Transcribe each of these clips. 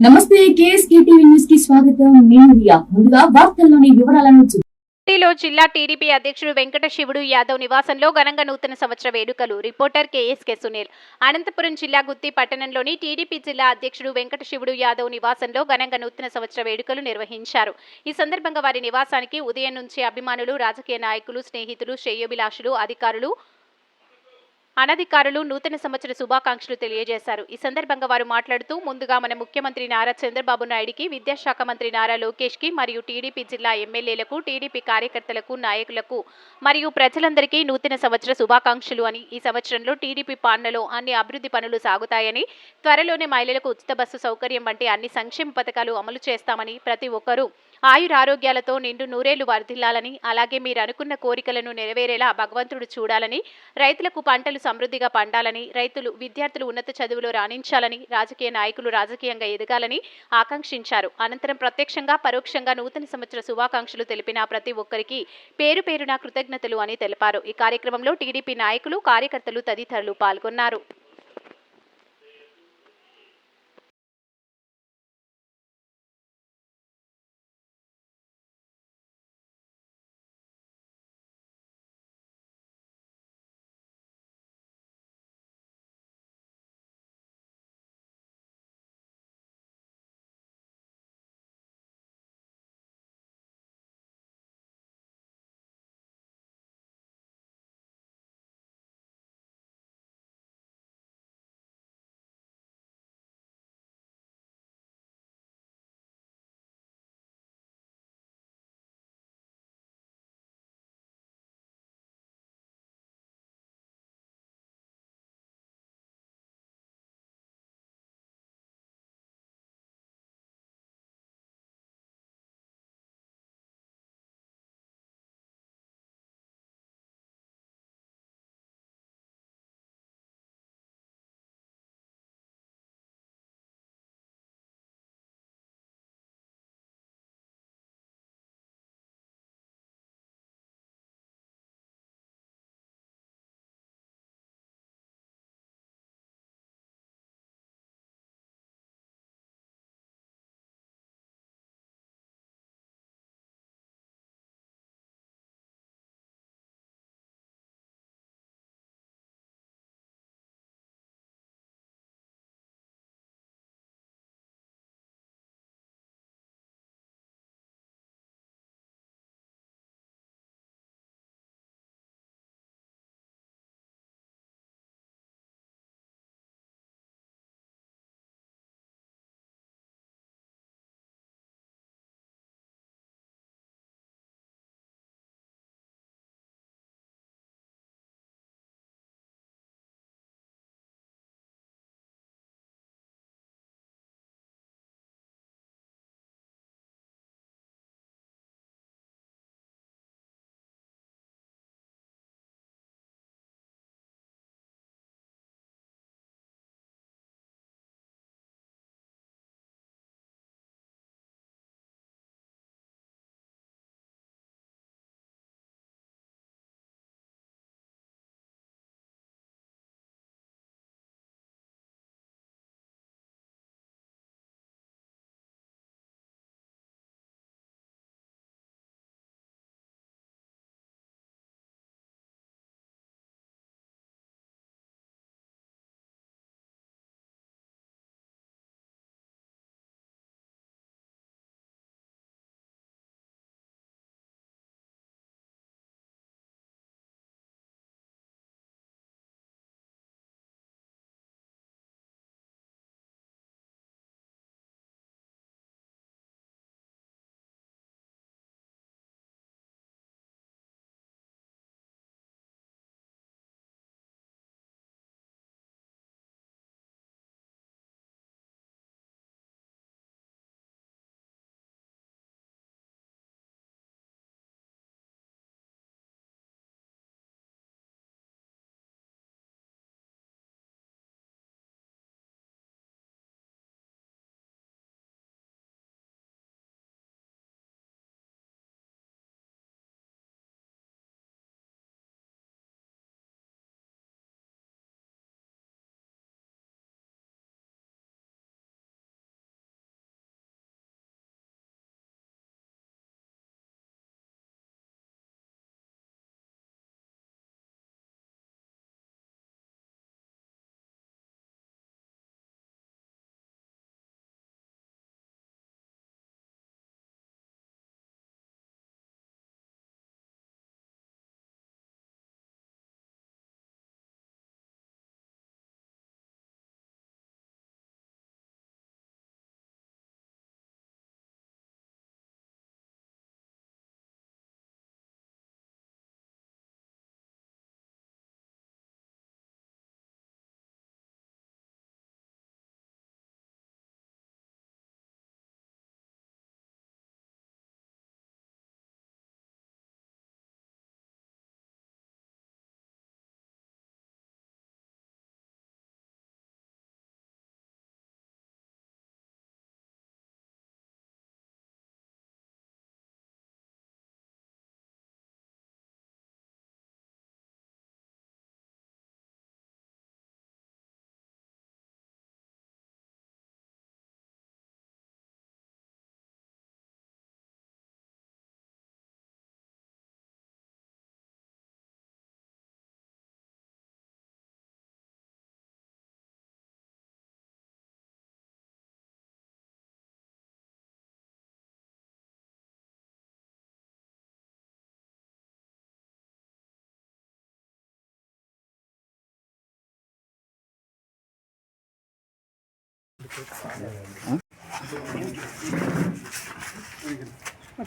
నమస్తే KSK TV న్యూస్కి స్వాగతం. నేను రియా. ముందుగా వార్తల్లోని వివరాలను చూ- జిల్లా టీడీపీ అధ్యక్షుడు వెంకట శివుడు యాదవ్ నివాసంలో ఘనంగా నూతన సంవత్సర వేడుకలు. Reporter KSK Sunil. అనంతపురం జిల్లా గుత్తి పట్టణంలోని టీడీపీ జిల్లా అధ్యక్షుడు వెంకట శివుడు యాదవ్ నివాసంలో ఘనంగా నూతన సంవత్సర వేడుకలు నిర్వహించారు. ఈ సందర్భంగా వారి నివాసానికి ఉదయం నుంచి అభిమానులు రాజకీయ నాయకులు స్నేహితులు శ్రేయోభిలాషులు అధికారులు అనధికారులు నూతన సంవత్సర శుభాకాంక్షలు తెలియజేశారు. ఈ సందర్భంగా వారు మాట్లాడుతూ ముందుగా మన ముఖ్యమంత్రి నారా చంద్రబాబు నాయుడికి విద్యాశాఖ మంత్రి నారా లోకేష్కి మరియు టీడీపీ జిల్లా ఎమ్మెల్యేలకు టీడీపీ కార్యకర్తలకు నాయకులకు మరియు ప్రజలందరికీ నూతన సంవత్సర శుభాకాంక్షలు అని ఈ సంవత్సరంలో టీడీపీ పాలనలో అన్ని అభివృద్ధి పనులు సాగుతాయని త్వరలోనే మహిళలకు ఉచిత బస్సు సౌకర్యం వంటి అన్ని సంక్షేమ పథకాలు అమలు చేస్తామని ప్రతి ఒక్కరూ ఆయురారోగ్యాలతో నిండు నూరేళ్ళు వర్ధిల్లాలని అలాగే మీరు అనుకున్న కోరికలను నెరవేరేలా భగవంతుడు చూడాలని రైతులకు పంటలు సమృద్ధిగా పండాలని రైతులు విద్యార్థులు ఉన్నత చదువులో రాణించాలని రాజకీయ నాయకులు రాజకీయంగా ఎదగాలని ఆకాంక్షించారు. అనంతరం ప్రత్యక్షంగా పరోక్షంగా నూతన సంవత్సర శుభాకాంక్షలు తెలిపిన ప్రతి ఒక్కరికి పేరు పేరున కృతజ్ఞతలు అని తెలిపారు. ఈ కార్యక్రమంలో టీడీపీ నాయకులు కార్యకర్తలు తదితరులు పాల్గొన్నారు.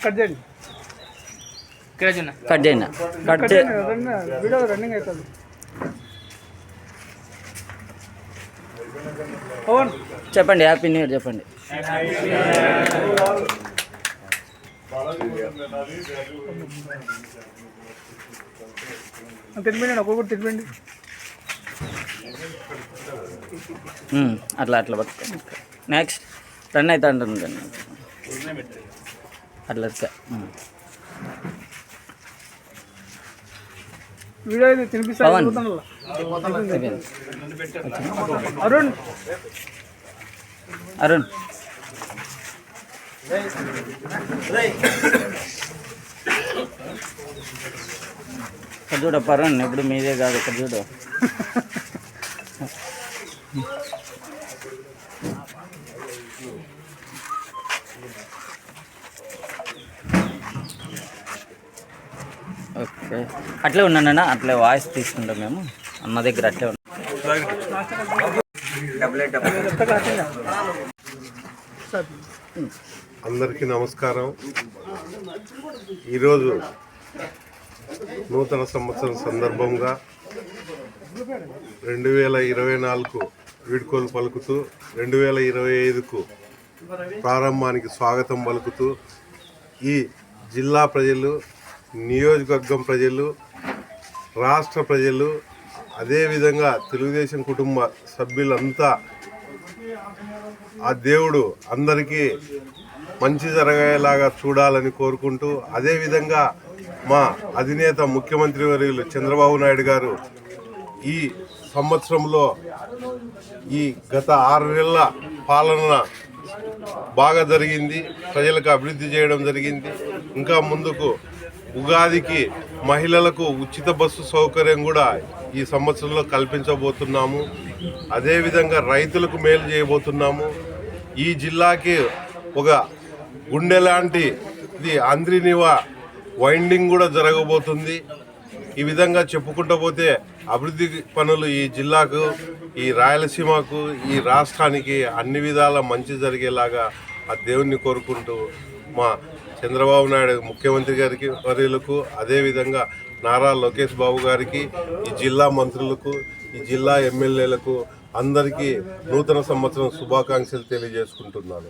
కట్ చేయండి. కట్ చేయండి. కట్ చేయండి వీడియో రన్నింగ్ అవుతుంది. పవన్ చెప్పండి హ్యాపీ న్యూ ఇయర్ చెప్పండి. తినిపిండి ఒక్కొక్కటి తినిపిండి ఉమ్, అట్లా అట్లా పట్టుకోండి. నెక్స్ట్ రన్ అవుతా ఉంటుంది అట్లా పవన్. అరుణ్. అరుణ్. చూడప్ప అరుణ్ ఇప్పుడు మీదే కాదు ఇక్కడ చూడు. ఓకే. అట్లే ఉన్నానన్నా అట్లే వాయిస్ తీసుకుంటాం మేము. అన్న దగ్గర అట్లే అందరికీ నమస్కారం. ఈరోజు నూతన సంవత్సరం సందర్భంగా రెండు వేల ఇరవై నాలుగు వీడ్కోలు పలుకుతూ రెండు వేల ఇరవై ఐదుకు ప్రారంభానికి స్వాగతం పలుకుతూ ఈ జిల్లా ప్రజలు నియోజకవర్గం ప్రజలు రాష్ట్ర ప్రజలు అదేవిధంగా తెలుగుదేశం కుటుంబ సభ్యులంతా ఆ దేవుడు అందరికీ మంచి జరగేలాగా చూడాలని కోరుకుంటూ అదేవిధంగా మా అధినేత ముఖ్యమంత్రి వర్యులు చంద్రబాబు నాయుడు గారు ఈ సంవత్సరంలో ఈ గత ఆరు నెలల పాలన బాగా జరిగింది. ప్రజలకు అభివృద్ధి చేయడం జరిగింది. ఇంకా ముందుకు ఉగాదికి మహిళలకు ఉచిత బస్సు సౌకర్యం కూడా ఈ సంవత్సరంలో కల్పించబోతున్నాము. అదేవిధంగా రైతులకు మేలు చేయబోతున్నాము. ఈ జిల్లాకి ఒక గుండె లాంటి ఇది వైండింగ్ కూడా జరగబోతుంది. ఈ విధంగా చెప్పుకుంటూ పోతే అభివృద్ధి పనులు ఈ జిల్లాకు ఈ రాయలసీమకు ఈ రాష్ట్రానికి అన్ని విధాల మంచి జరిగేలాగా ఆ దేవుణ్ణి కోరుకుంటూ మా చంద్రబాబు నాయుడు ముఖ్యమంత్రి గారికి వర్యులకు అదేవిధంగా నారా లోకేష్ బాబు గారికి ఈ జిల్లా మంత్రులకు ఈ జిల్లా ఎమ్మెల్యేలకు అందరికీ నూతన సంవత్సరం శుభాకాంక్షలు తెలియజేసుకుంటున్నాను.